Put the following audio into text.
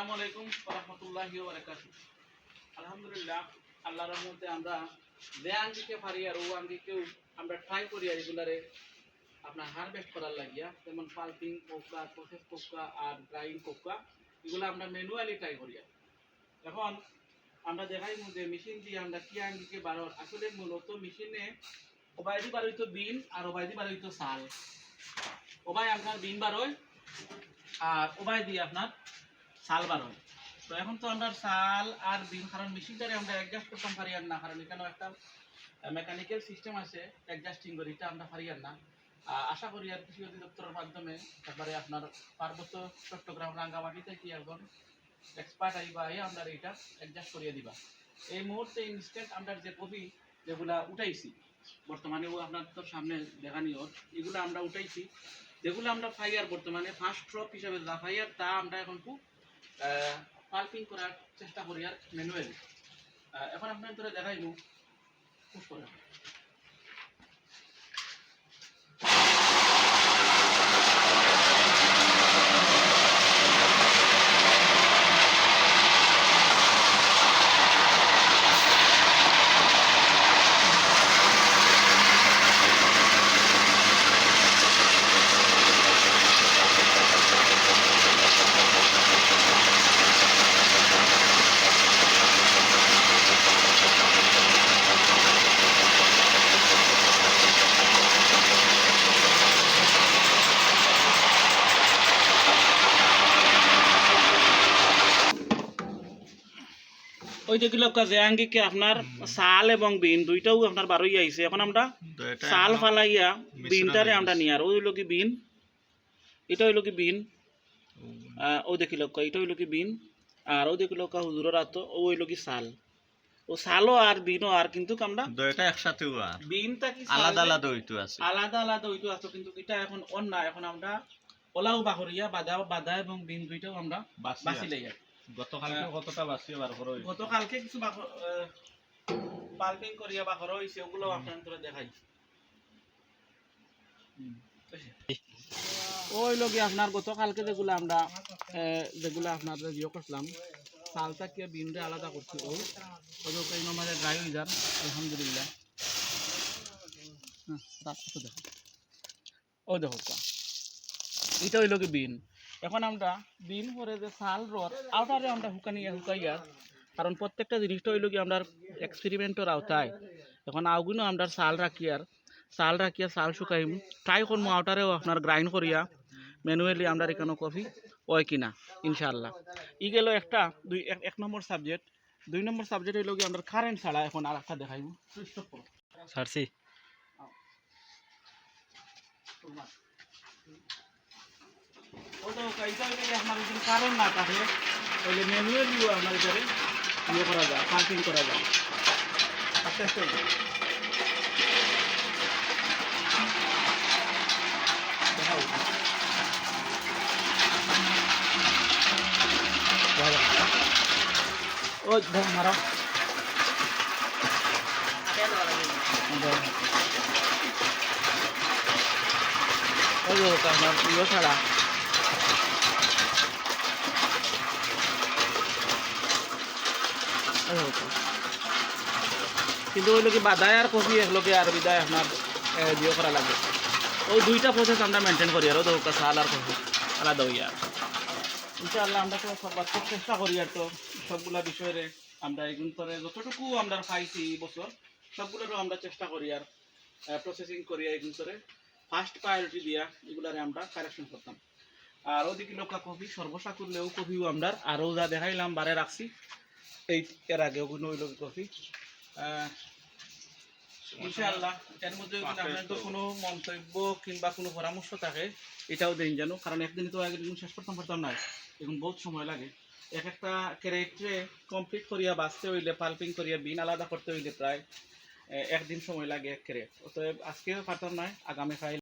আসসালামু আলাইকুম রহমতুল্লাহি আলহামদুলিল্লাহ, আল্লাহর রহমতে আমরা যে আঙ্গিকে পারি আর ও আঙ্গিকেও আমরা ট্রাই করি আর এগুলারে আপনার হারভেস্ট করার লাগিয়া, যেমন পাল্পিং কোকা প্রসেস কোকা আর ড্রাইং কোকা এগুলো আমরা ম্যানুয়ালি ট্রাই করি এখন আমরা দেখাই যে মেশিন দিয়ে আমরা কি আঙ্গিকে বারোর, আসলে মূলত মেশিনে ওবাইদি বারোইতো বিন আর ওবাইদি বারোইতো সাল ওবাই আপনার বিন বারোয় আর ওবাই দিয়ে আপনার সাল বার। তো এখন তো আমরা সাল আর বিন কারণ মেশিনটারে আমরা অ্যাডজাস্ট করতাম পারি আর না, কারণ এখানে একটা মেকানিক্যাল সিস্টেম আছে অ্যাডজাস্টিং করি, এটা আমরা পারি আর না আশা করি আর কৃষি অধিদপ্তরের মাধ্যমে তারপরে আপনার পার্বত্য চট্টগ্রাম, রাঙ্গামাটিতে কি একজন এক্সপার্ট আইবা আই আমরা এটা অ্যাডজাস্ট করিয়ে দিবা। এই মুহূর্তে ইনস্ট্যান্ট আমরা যে কপি যেগুলা উঠাইছি বর্তমানে ও আপনার তো সামনে দেখানি ওর, এগুলো আমরা উঠাইছি। যেগুলো আমরা ফাইয়ার বর্তমানে ফার্স্ট ক্রপ হিসাবে যা ফাইয়ার তা আমরা এখন খুব পাল্পিং করার চেষ্টা করি আর ম্যানুয়ালি এখন আপনার ধরে দেখাইব পুশ করে। ওই যেগুলো কাজে আঙ্গিকে আপনার সাল এবং বিন দুইটাও আপনার বারোই আইছে এখন আমরা সাল ফালাইয়া বিনটারে আমরা নিয়ে আর ওই হইল কি বিন। এটা হইল কি বিন। ও। দেখি লোক এটা হইল কি বিন। আর ও দেখি লোক হুজুরের আত ও হইল কি সাল ও সালও আর বিনও আর কিন্তু আমরা দুইটা একসাথে আর। বিনটা কি আলাদা আলাদা হইতো আছে। আলাদা আলাদা হইতো আছে কিন্তু এটা এখন অন না এখন আমরা ওলাও বাহরিয়া বাদা বাদা এবং বিন দুইটাও আমরা বাসি বাসি আছে। লাই আর গতকালকে কতটা বাসি বার করে হইছে। গতকালকে কিছু পাল্পিং করিয়া বা ঘর হয়েছে ওগুলো আপনার দেখাই ওই লগে আপনার গতকালকে যেগুলো আমরা যেগুলো আপনার ইয়ে করছিলাম চালটা কে বিনরে আলাদা করছি ও। এই নম্বরে ড্রাই হয়ে যান আলহামদুলিল্লাহ। হ্যাঁ, দেখো। ও দেখো এটা হইল কি বিন। এখন আমরা দিন করে যে সাল রড আউটারে আমরা হুকানিয়া হুকাইয়া কারণ প্রত্যেকটা জিনিসটা হইল কি আমরা এক্সপেরিমেন্টের আওতায় এখন আগুনও আমরা সাল রাখি আর সাল রাখিয়া সাল শুকাইম। ট্রাই করব আউটারেও আপনার গ্রাইন্ড করিয়া ম্যানুয়ালি আমরা এখানে কফি ওই কিনা ইনশাল্লাহ ই গেল একটা দুই এক- নম্বর সাবজেক্ট দুই নম্বর সাবজেক্ট হইল কি আমরা কারেন্ট ছাড়া এখন আর একটা দেখাইব ওটা কাইটা হইলে কি আপনার যদি কারেন্ট না থাকে, তাহলে ম্যানুয়ালিও আপনার এটারে ইয়ে ধর, মারো। ওই ওটা আপনার ইয়ে ছাড়া ওই যে ওটা। কিন্তু ওই লোকে বাদায় আর কফি এক লোকে আর বিদায় আপনার ইয়ে করা লাগে। ওই দুইটা প্রসেস আমরা মেনটেন করি, আর ওটা সাল আর কফি, আলাদা হইয়া ইনশাআল্লাহ আমরা তো সর্বাত্মক চেষ্টা করি আর তো, সবগুলা বিষয়ে আমরা এগুন করে যতটুকু আমরা পাইছি বছর, সবগুলোরও আমরা চেষ্টা করি আর প্রসেসিং করি এগুন করে ফার্স্ট প্রায়োরিটি দিয়া এগুলারে আমরা কারেকশন করতাম। আর ওদিকে লোকা কফি সর্বসা করলেও কফিও আমরা আরও যা দেখাইলাম, বারে রাখছি। এই এর আগে ওগুলো হইল কফি ইনশাআল্লাহ এর মধ্যে যদি আপনাদের কোনো মন্তব্য কিংবা কোনো পরামর্শ থাকে এটাও দিন জানো কারণ একদিনে তো একদিন শেষ করতাম পারতাম না এখন বহুত সময় লাগে। এক একটা ক্যারেক্টারে কমপ্লিট করিয়া বাঁচতে হইলে পাল্পিং করিয়া বিন আলাদা করতে হইলে প্রায় একদিন সময় লাগে এক ক্যারেট অতএব আজকে পারতাম না আগামী ফাইল